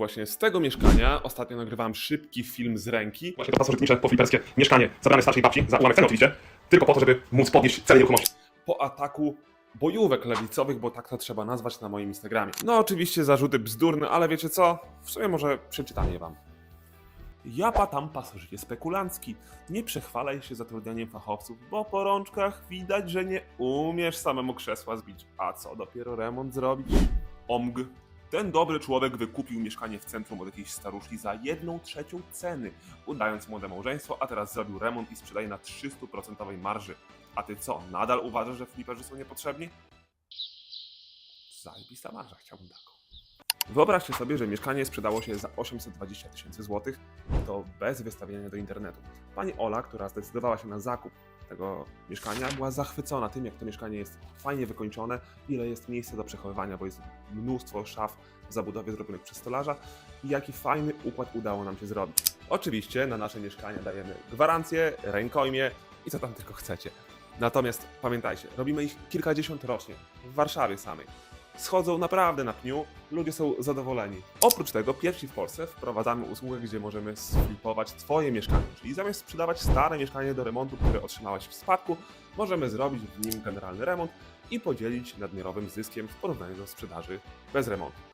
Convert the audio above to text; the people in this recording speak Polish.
Właśnie z tego mieszkania ostatnio nagrywałem szybki film z ręki. Właśnie to pasożytnicze, pofliperskie mieszkanie zabrane starszej babci za ułamek ceny oczywiście, tylko po to, żeby móc podnieść cenę nieruchomości. po ataku bojówek lewicowych, bo tak to trzeba nazwać na moim Instagramie. No oczywiście zarzuty bzdurne, ale wiecie co? W sumie może przeczytam je wam. Japa tam pasożycie spekulancki. Nie przechwalaj się zatrudnianiem fachowców, bo po rączkach widać, że nie umiesz samemu krzesła zbić. A co dopiero remont zrobić? Omg. Ten dobry człowiek wykupił mieszkanie w centrum od jakiejś staruszki za jedną trzecią ceny, udając młode małżeństwo, a teraz zrobił remont i sprzedaje na 300% marży. A ty co, nadal uważasz, że fliperzy są niepotrzebni? Zajebista marża, chciałbym taką. Wyobraźcie sobie, że mieszkanie sprzedało się za 820 tysięcy złotych, to bez wystawiania do internetu. Pani Ola, która zdecydowała się na zakup tego mieszkania, była zachwycona tym, jak to mieszkanie jest fajnie wykończone, ile jest miejsca do przechowywania, bo jest mnóstwo szaf w zabudowie zrobionych przez stolarza i jaki fajny układ udało nam się zrobić. Oczywiście na nasze mieszkania dajemy gwarancję, rękojmie i co tam tylko chcecie. Natomiast pamiętajcie, robimy ich kilkadziesiąt rocznie, w Warszawie samej. Schodzą naprawdę na pniu, ludzie są zadowoleni. Oprócz tego, pierwsi w Polsce wprowadzamy usługę, gdzie możemy sflipować Twoje mieszkanie. Czyli zamiast sprzedawać stare mieszkanie do remontu, które otrzymałeś w spadku, możemy zrobić w nim generalny remont i podzielić nadmiarowym zyskiem w porównaniu do sprzedaży bez remontu.